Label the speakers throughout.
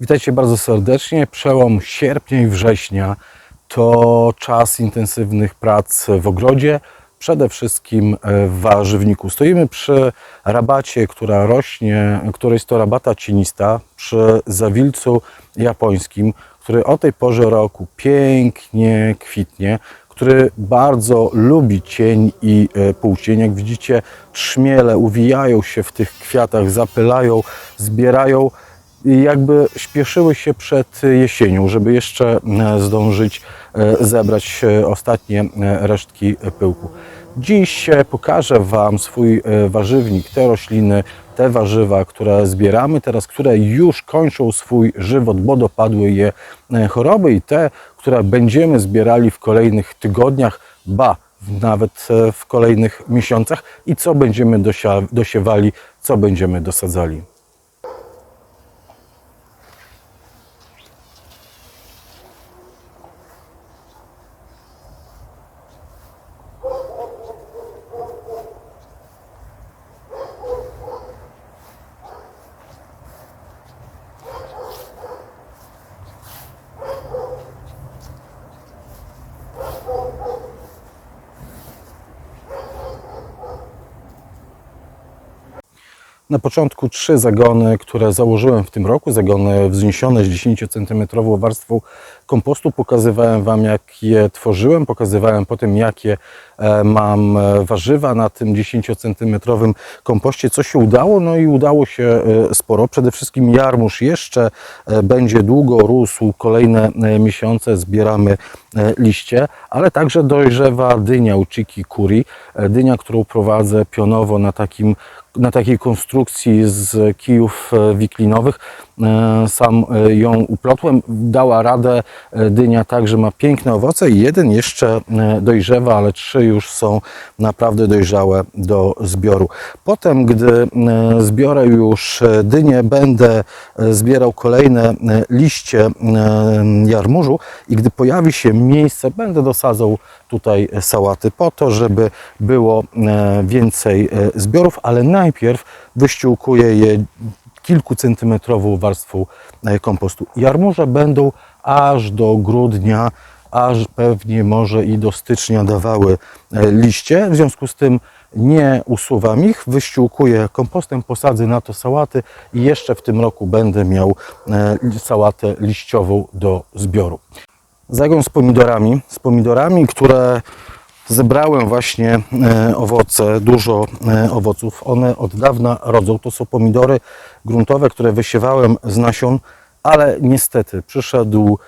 Speaker 1: Witajcie bardzo serdecznie. Przełom sierpnia i września to czas intensywnych prac w ogrodzie, przede wszystkim e, w warzywniku. Stoimy przy rabacie, która rośnie, która jest to rabata cienista, przy zawilcu japońskim, który o tej porze roku pięknie kwitnie, który bardzo lubi cień i e, półcień. Jak widzicie, trzmiele uwijają się w tych kwiatach, zapylają, zbierają jakby śpieszyły się przed jesienią, żeby jeszcze e, zdążyć e, zebrać e, ostatnie resztki pyłku. Dziś pokażę Wam swój warzywnik, te rośliny, te warzywa, które zbieramy teraz, które już kończą swój żywot, bo dopadły je choroby i te, które będziemy zbierali w kolejnych tygodniach, ba, nawet w kolejnych miesiącach i co będziemy dosiewali, co będziemy dosadzali. Na początku trzy zagony, które założyłem w tym roku, zagony wzniesione z 10 cm warstwą kompostu. Pokazywałem Wam, jak je tworzyłem, pokazywałem potem, jakie e, mam e, warzywa na tym 10 cm kompoście, co się udało. No i udało się e, sporo. Przede wszystkim jarmuż jeszcze będzie długo rósł, kolejne miesiące zbieramy liście, ale także dojrzewa dynia Uchiki Kuri, dynia, którą prowadzę pionowo na takim na takiej konstrukcji z kijów e, wiklinowych. E, Sam e, ją uplotłem. Dała radę e, dynia tak, że ma piękne owoce jeden jeszcze dojrzewa, ale trzy już są naprawdę dojrzałe do zbioru. Potem, gdy zbiorę już dynię, będę zbierał kolejne liście jarmużu i gdy pojawi się miejsce, będę dosadzał tutaj sałaty po to, żeby było więcej zbiorów, ale najpierw wyściółkuję je kilkucentymetrową warstwą e, kompostu. Jarmuże będą aż do grudnia, aż pewnie może i do stycznia dawały e, liście. W związku z tym nie usuwam ich, wyściółkuję kompostem, posadzę na to sałaty i jeszcze w tym roku będę miał e, sałatę liściową do zbioru. Zagon z pomidorami, z pomidorami, które zebrałem właśnie e, owoce, dużo e, owoców. One od dawna rodzą. To są pomidory gruntowe, które wysiewałem z nasion, ale niestety przyszedł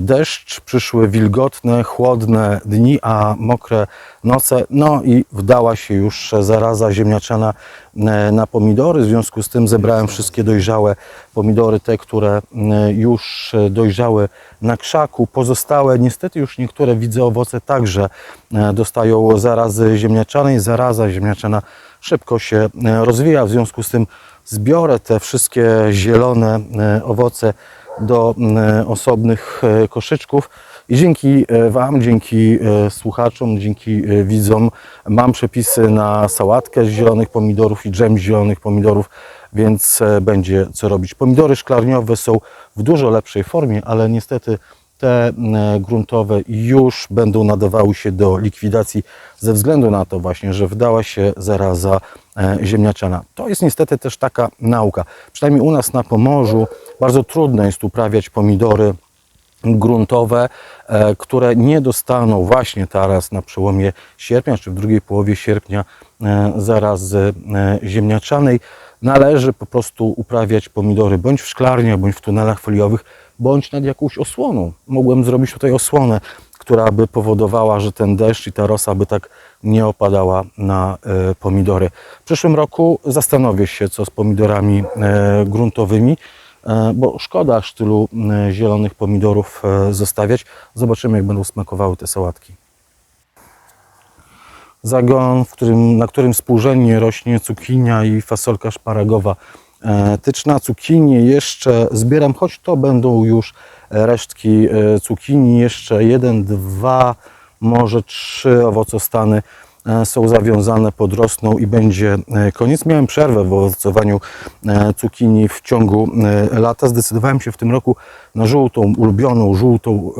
Speaker 1: deszcz, przyszły wilgotne, chłodne dni, a mokre noce. No i wdała się już zaraza ziemniaczana e, na pomidory. W związku z tym zebrałem wszystkie dojrzałe pomidory, te, które e, już dojrzały na krzaku. Pozostałe, niestety już niektóre widzę owoce także e, dostają zarazy ziemniaczanej. Zaraza ziemniaczana szybko się e, rozwija, w związku z tym zbiorę te wszystkie zielone e, owoce do e, osobnych e, koszyczków. I dzięki e, Wam, dzięki słuchaczom, dzięki widzom mam przepisy na sałatkę z zielonych pomidorów i dżem z zielonych pomidorów, więc będzie co robić. Pomidory szklarniowe są w dużo lepszej formie, ale niestety te e, gruntowe już będą nadawały się do likwidacji ze względu na to właśnie, że wdała się zaraza e, ziemniaczana. To jest niestety też taka nauka. Przynajmniej u nas na Pomorzu bardzo trudno jest uprawiać pomidory gruntowe, e, które nie dostaną właśnie teraz na przełomie sierpnia czy w drugiej połowie sierpnia zarazy ziemniaczanej. Należy po prostu uprawiać pomidory bądź w szklarniach, bądź w tunelach foliowych, bądź nad jakąś osłoną. Mogłem zrobić tutaj osłonę, która by powodowała, że ten deszcz i ta rosa by tak nie opadała na e, pomidory. W przyszłym roku zastanowię się, co z pomidorami e, gruntowymi, e, bo szkoda aż tylu zielonych pomidorów zostawiać. Zobaczymy, jak będą smakowały te sałatki. Zagon, którym, na którym współrzędnie rośnie cukinia i fasolka szparagowa tyczna. Cukinię jeszcze zbieram, choć to będą już resztki e, cukinii. Jeszcze jeden, dwa, może trzy owocostany e, są zawiązane, podrosną i będzie e, koniec. Miałem przerwę w owocowaniu cukinii w ciągu lata. Zdecydowałem się w tym roku na żółtą, ulubioną żółtą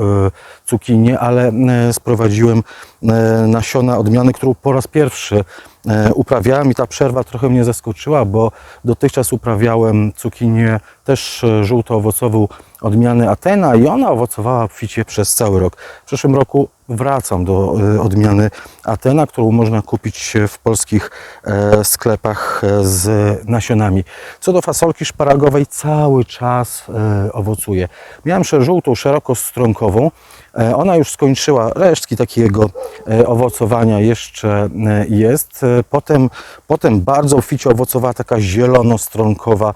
Speaker 1: cukinię, ale sprowadziłem nasiona odmiany, którą po raz pierwszy uprawiałem i ta przerwa trochę mnie zaskoczyła, bo dotychczas uprawiałem cukinię też e, żółto-owocową odmiany Atena i ona owocowała obficie przez cały rok. W przyszłym roku wracam do e, odmiany Atena, którą można kupić w polskich e, sklepach e, z nasionami. Co do fasolki szparagowej, cały czas e, owocuje. Miałem żółtą, szerokostronkową. E, Ona już skończyła, resztki takiego e, owocowania jeszcze e, jest. Potem, potem bardzo obficie owocowała taka zielono-stronkowa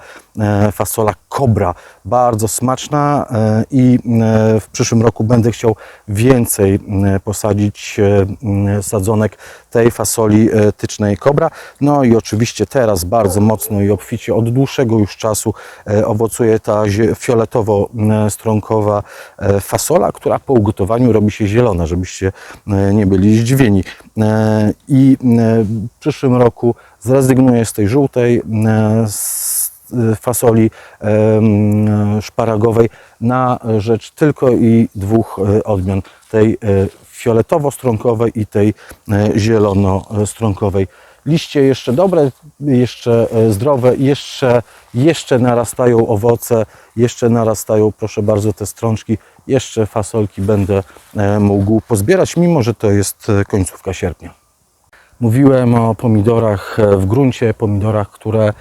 Speaker 1: fasola kobra. Bardzo smaczna e, i e, w przyszłym roku będę chciał więcej e, posadzić e, sadzonek tej fasoli e, tycznej kobra. No i oczywiście teraz bardzo mocno i obficie od dłuższego już czasu e, owocuje ta fioletowo-stronkowa e, fasola, która po ugotowaniu robi się zielona, żebyście e, nie byli zdziwieni. E, I e, w przyszłym roku zrezygnuję z tej żółtej e, z e, fasoli e, m, szparagowej na rzecz tylko i dwóch e, odmian, tej e, fioletowo-stronkowej i tej zielono-stronkowej. Liście jeszcze dobre, jeszcze e, zdrowe, jeszcze, jeszcze narastają owoce, jeszcze narastają, proszę bardzo, te strączki, jeszcze fasolki będę e, mógł pozbierać, mimo że to jest e, końcówka sierpnia. Mówiłem o pomidorach w gruncie, pomidorach, które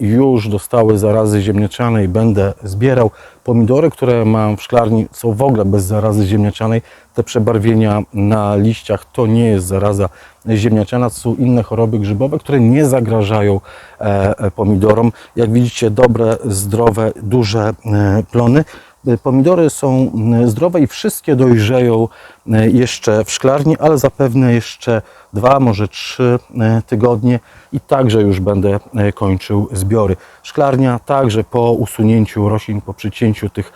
Speaker 1: już dostały zarazy ziemniaczanej, będę zbierał. Pomidory, które mam w szklarni są w ogóle bez zarazy ziemniaczanej. Te przebarwienia na liściach to nie jest zaraza ziemniaczana, to są inne choroby grzybowe, które nie zagrażają e, e, pomidorom. Jak widzicie, dobre, zdrowe, duże e, plony. Pomidory są mm, zdrowe i wszystkie dojrzeją e, jeszcze w szklarni, ale zapewne jeszcze dwa, może trzy e, tygodnie i także już będę e, kończył zbiory. Szklarnia także po usunięciu roślin, po przycięciu tych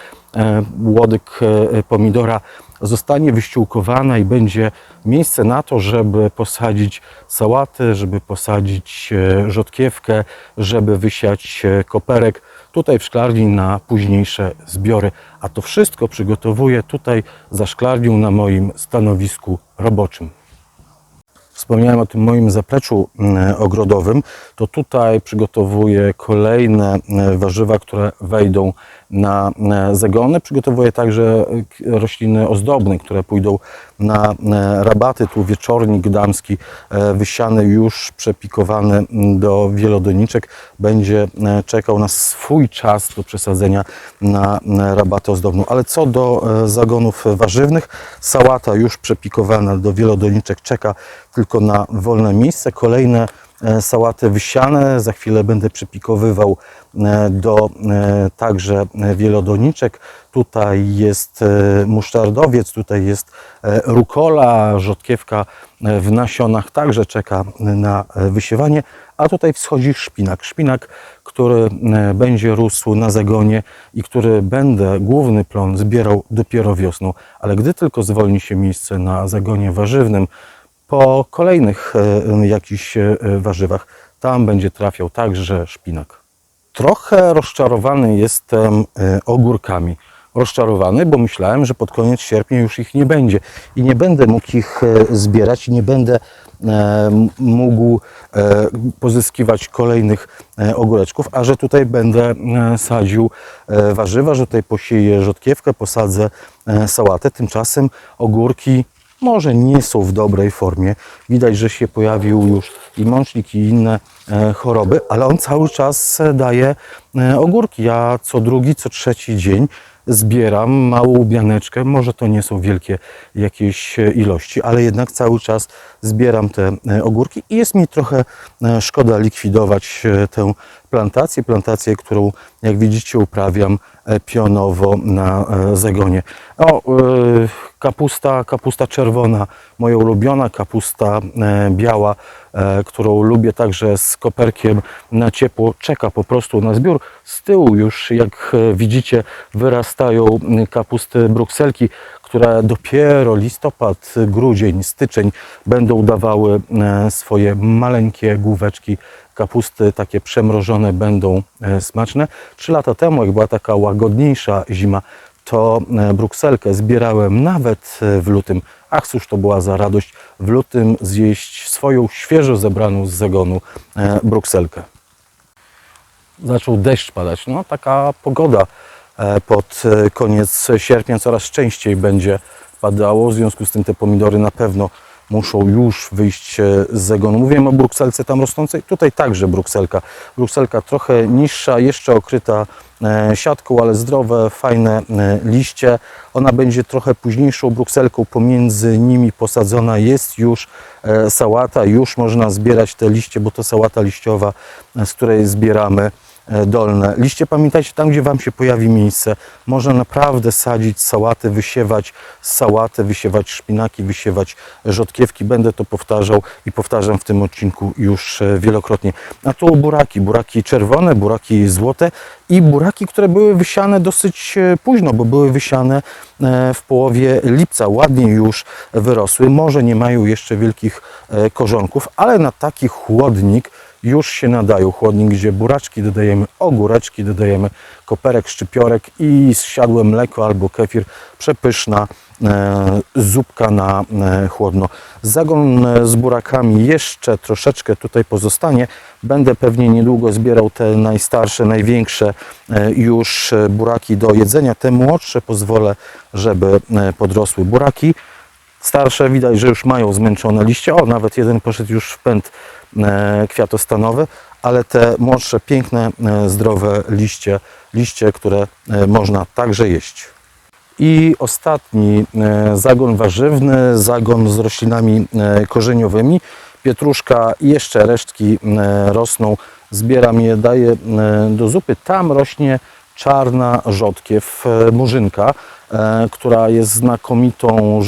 Speaker 1: łodyg pomidora zostanie wyściółkowana i będzie miejsce na to, żeby posadzić sałaty, żeby posadzić rzodkiewkę, żeby wysiać koperek tutaj w szklarni na późniejsze zbiory. A to wszystko przygotowuję tutaj za szklarnią na moim stanowisku roboczym. Wspomniałem o tym moim zapleczu mm, ogrodowym, to tutaj przygotowuję kolejne e, warzywa, które wejdą na e, zagony. Przygotowuję także e, rośliny ozdobne, które pójdą na rabaty. Tu wieczornik damski wysiany, już przepikowany mm, do wielodoniczek, będzie czekał na swój czas do przesadzenia na rabatę ozdobną. Ale co do zagonów warzywnych, sałata już przepikowana do wielodoniczek czeka tylko na wolne miejsce. Kolejne e, sałaty wysiane, za chwilę będę przypikowywał e, do e, także wielodoniczek. Tutaj jest musztardowiec, tutaj jest rukola, rzodkiewka w nasionach także czeka na wysiewanie, a tutaj wschodzi szpinak. Szpinak, który będzie rósł na zagonie i który będę główny plon zbierał dopiero wiosną, ale gdy tylko zwolni się miejsce na zagonie warzywnym, po kolejnych e, jakichś e, warzywach, tam będzie trafiał także szpinak. Trochę rozczarowany jestem e, ogórkami. Rozczarowany, bo myślałem, że pod koniec sierpnia już ich nie będzie i nie będę mógł ich e, zbierać nie będę e, mógł e, pozyskiwać kolejnych e, ogóreczków, a że tutaj będę e, sadził e, warzywa, że tutaj posieję rzodkiewkę, posadzę e, sałatę. Tymczasem ogórki może nie są w dobrej formie. Widać, że się pojawił już i mącznik, i inne e, choroby, ale on cały czas e, daje e, ogórki. Ja co drugi, co trzeci dzień zbieram małą bianeczkę. Może to nie są wielkie jakieś ilości, ale jednak cały czas zbieram te ogórki i jest mi trochę szkoda likwidować tę plantację. Plantację, którą jak widzicie uprawiam e, pionowo na e, zagonie. O, e, Kapusta, kapusta czerwona, moja ulubiona, kapusta biała, którą lubię także z koperkiem na ciepło, czeka po prostu na zbiór. Z tyłu już, jak widzicie, wyrastają kapusty brukselki, które dopiero listopad, grudzień, styczeń będą dawały swoje maleńkie główeczki kapusty takie przemrożone będą e, smaczne. Trzy lata temu, jak była taka łagodniejsza zima, to e, brukselkę zbierałem nawet e, w lutym. Ach, cóż to była za radość w lutym zjeść swoją świeżo zebraną z zagonu brukselkę. Zaczął deszcz padać. No, taka pogoda pod koniec sierpnia coraz częściej będzie padało. W związku z tym te pomidory na pewno muszą już wyjść e, z zagonu. Mówiłem o brukselce tam rosnącej. Tutaj także brukselka. Brukselka trochę niższa, jeszcze okryta e, siatką, ale zdrowe, fajne e, liście. Ona będzie trochę późniejszą brukselką. Pomiędzy nimi posadzona jest już sałata. Już można zbierać te liście, bo to sałata liściowa, z której zbieramy dolne liście. Pamiętajcie, tam gdzie Wam się pojawi miejsce, można naprawdę sadzić sałaty, wysiewać sałatę, wysiewać szpinaki, wysiewać rzodkiewki. Będę to powtarzał i powtarzam w tym odcinku już e, wielokrotnie. A tu buraki, buraki czerwone, buraki złote i buraki, które były wysiane dosyć e, późno, bo były wysiane e, w połowie lipca. Ładnie już wyrosły. Może nie mają jeszcze wielkich e, korzonków, ale na taki chłodnik już się nadają. Chłodnik, gdzie buraczki dodajemy, ogóreczki dodajemy, koperek, szczypiorek i zsiadłe mleko albo kefir. Przepyszna e, zupka na e, chłodno. Zagon e, z burakami jeszcze troszeczkę tutaj pozostanie. Będę pewnie niedługo zbierał te najstarsze, największe e, już e, buraki do jedzenia. Te młodsze pozwolę, żeby e, podrosły buraki. Starsze widać, że już mają zmęczone liście. O, nawet jeden poszedł już w pęd e, kwiatostanowy, ale te młodsze, piękne, e, zdrowe liście, liście, które e, można także jeść. I ostatni zagon warzywny, zagon z roślinami korzeniowymi. Pietruszka i jeszcze resztki rosną. Zbieram je, daję do zupy. Tam rośnie czarna rzodkiew, murzynka, która jest znakomitą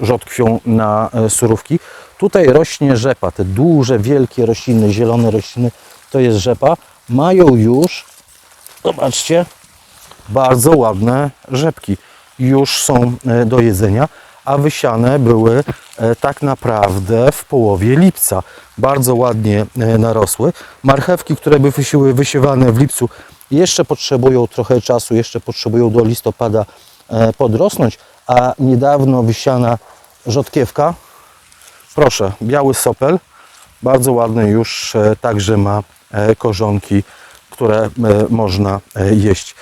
Speaker 1: rzodkwią na e, surówki. Tutaj rośnie rzepa, te duże, wielkie rośliny, zielone rośliny, to jest rzepa. Mają już, zobaczcie, bardzo ładne rzepki. Już są e, do jedzenia, a wysiane były e, tak naprawdę w połowie lipca. Bardzo ładnie e, narosły. Marchewki, które by wysiewane w lipcu, jeszcze potrzebują trochę czasu, jeszcze potrzebują do listopada e, podrosnąć, a niedawno wysiana rzodkiewka, proszę, biały sopel, bardzo ładny już e, także ma e, korzonki, które e, można e, jeść.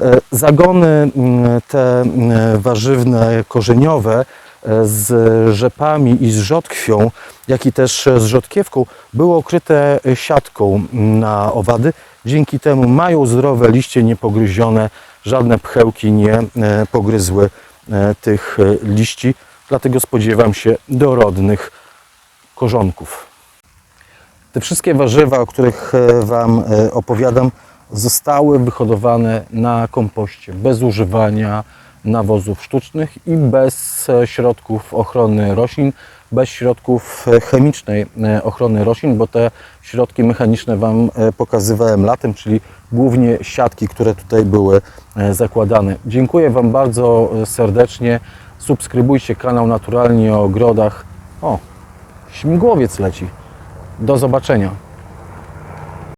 Speaker 1: E, Zagony mm, te mm, warzywne, korzeniowe e, z rzepami i z rzodkwią, jak i też z rzodkiewką były okryte e, siatką na owady. Dzięki temu mają zdrowe liście niepogryzione, żadne pchełki nie e, pogryzły e, tych e, liści, dlatego spodziewam się dorodnych korzonków. Te wszystkie warzywa, o których Wam opowiadam, zostały wyhodowane na kompoście bez używania nawozów sztucznych i bez e, środków ochrony roślin, bez środków e, chemicznej e, ochrony roślin, bo te środki mechaniczne Wam pokazywałem latem, czyli głównie siatki, które tutaj były zakładane. Dziękuję Wam bardzo serdecznie. Subskrybujcie kanał Naturalnie o Ogrodach. O, śmigłowiec leci. Do zobaczenia.